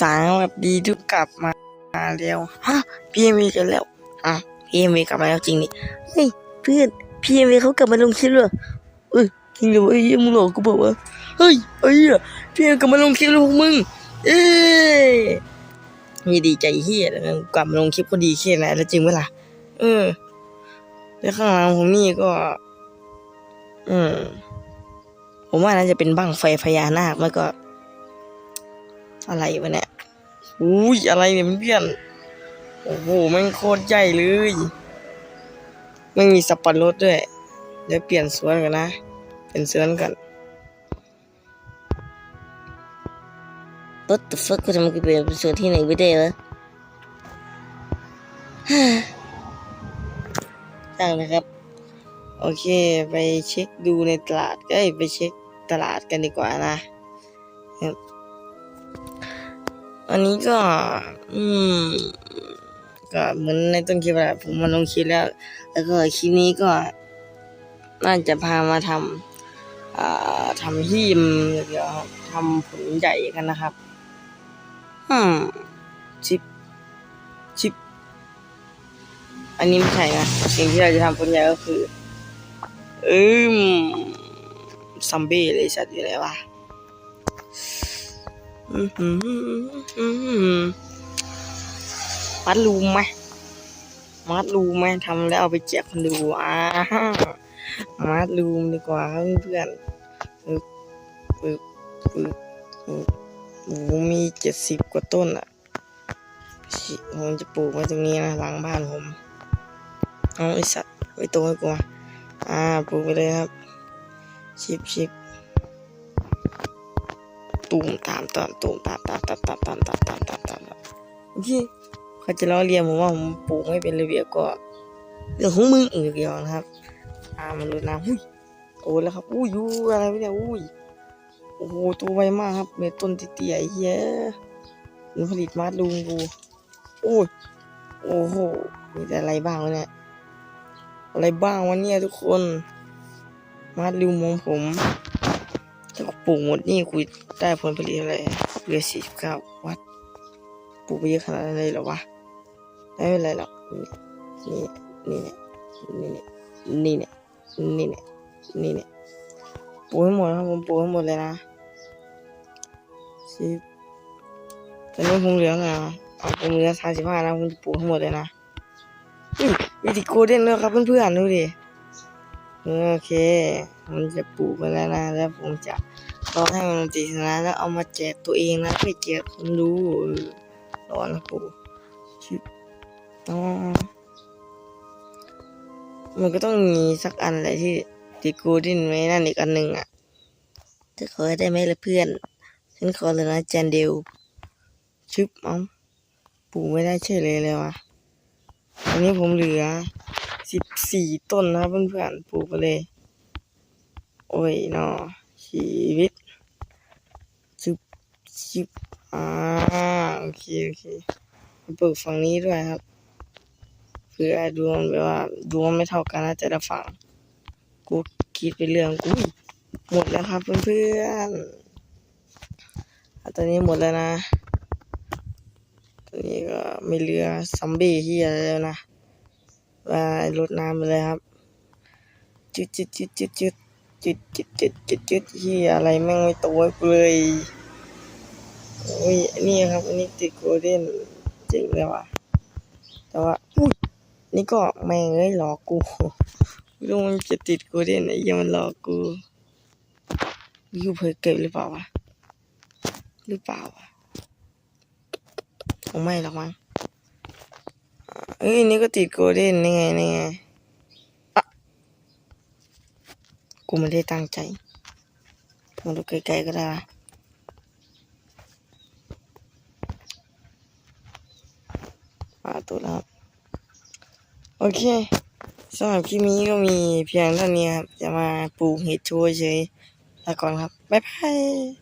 สางแบบดีทุกกลับมาแล้วฮะพี่เอ็มวีกันแล้วอะพี่เอ็มวีกลับมาแล้วจริงนี่เฮ้ยเพื่อนพี่เอ็มวีเขากลับมาลงคลิปเลยเอ้ยจริงเหรอไอ้เอ้ยมึงหลอกกูบอกว่าเฮ้ยไอ้เหี้ยพี่เอ็มกลับมาลงคลิปแล้วพวกมึง เอ้ยมีดีใจเฮียแล้วกลับมาลงคลิปก็ดีแค่ไหนแล้วจริงไหมล่ะเออแล้วข้างหลังผมนี่ก็ อืมผมว่าน่าจะเป็นบั้งไฟพญานาคไม่ก็ อะไรวะเนี่ยอุ้ยอะไรเนี่ยเพื่อนๆโอ้โหแมันโคตรใหญ่เลยไม่มีสับปะรดด้วย เดี๋ยวเปลี่ยนสวนกันนะ เปลี่ยนสวนกัน What the fuck กูทำไมกูเปลี่ยนเป็นสวนที่ไหนไม่ได้วะช่างนะครับ โอเคไปเช็คดูในตลาดเอ้ยไปเช็คตลาดกันดีกว่านะครับ อันนี้ก็ อืม ก็เหมือนในต้นคลิปแหละผมมาลงคลิปแล้ว แล้วก็คลิปนี้ก็ น่าจะพามาทำอ่าทำหีมเดี๋ยวทำผลใหญ่กันนะครับ อืมชิปชิป อันนี้ไม่ใช่นะสิ่งที่เราจะทำผลใหญ่ก็คือ อืมซัมบี้เลยสัตว์อยู่ไหนวะ มัดรูมไหมมัดรูมไหมทำแล้วเอาไปแจกคนดูอ่ามัดรูมดีกว่าเพื่อนปึ๊บปึ๊บปึ๊บโอ้โหมีเจ็ดสิบกว่าต้นอะผมจะปลูกไว้ตรงนี้นะหลังบ้านผมเอาไอสัตว์ไว้ตรงให้กูมาอ่าปลูกไปเลยครับชิบชิบ ตูมตามตามตูมตามตามตามตามตามตามตามตามตามตามโอเคเขาจะล้อเลียนผมว่าผมปลูกไม่เป็นระเบียบก็เรื่องของมึงอีกเดียวนะครับอ่ามันรู้น้ำหุ้ยโตแล้วครับอุ้ยยูอะไรเนี่ยอุ้ยโอ้โหตัวไวมากครับเมต้นเตี้ยๆไอ้เหี้ยมันผลิตมาดูงกูโอ้ยโอ้โหมีแต่อะไรบ้างวะเนี่ยอะไรบ้างวะเนี่ยทุกคน มาดูมองผม ปลูกหมดนี่คุยได้ผลผลิตอะไรเหลือสี่สิบเก้าวัดปลูกไปเยอะขนาดนั้นเลยเหรอวะไม่เป็นไรหรอกนี่นี่เนี่ยนี่เนี่ยนี่เนี่ยนี่เนี่ยนี่เนี่ยปลูกให้หมดครับผมปลูกให้หมดเลยนะสิบตอนนี้ผมเหลือไงอะเอาผมเหลือสามสิบห้านะผมจะปลูกให้หมดเลยนะอุ้ยมีติโกเด้นด้วยครับเพื่อนๆดูดิโอเค ผมจะปลูกไปแล้วนะ แล้วผมจะ รอให้มันติดนะแล้วเอามาแจกตัวเองนะไม่แจกคนดูเออรอนะปลูกชิบอ๋อมันก็ต้องมีสักอันแหละที่ติโกลเด้นไว้นั่นอีกอันหนึ่งอะจะขอได้ไหมล่ะเพื่อนฉันขอเลยนะแจนเดลชึบเอาปลูกไม่ได้เฉยเลยเลยวะอันนี้ผมเหลือสิบสี่ต้นนะเพื่อนๆปลูกไปเลย โอ้ยเนาะชีวิต ชิบอ่าโอเคโอเคปลูกฝั่งนี้ด้วยครับเพื่อดวงแบบว่าดวงไม่เท่ากันนะแต่ละฝั่งกูคิดไปเรื่องกูหมดแล้วครับเพื่อนๆอะตอนนี้หมดแล้วนะตอนนี้ก็ไม่เหลือซัมบี้ที่อะไรแล้วนะว่ารดน้ำไปเลยครับจุดจุดจุดจุดจุดจุดจุดจุดจุดจุดที่อะไรแม่งไม่ตให้กูเลย อ้ยนี่ครับอันนี้ติดโกลเด้นเจ๋งเลยว่ะ แต่ว่าอุ้ยนี่ก็แม่งเอ้ยหลอกกูไม่รู้มันจะติดโกลเด้นไอ้เหี้ยังมันหลอกกูยูเพิ่เก็บหรือเปล่าวะหรือเปล่าวะคงไม่หรอกมั้งอ่าเอ้ยนี่ก็ติดโกลเด้นนี่ไงนี่ไงอะกูไม่ได้ตั้งใจมาดูไกลๆก็ได้ ปาตัวแล้ครับ โอเคสำหรับคลิปนี้ก็มีเพียงเท่านี้ครับ จะมาปลูกเห็ดโชยเฉยลาก่อนครับ บ๊ายบาย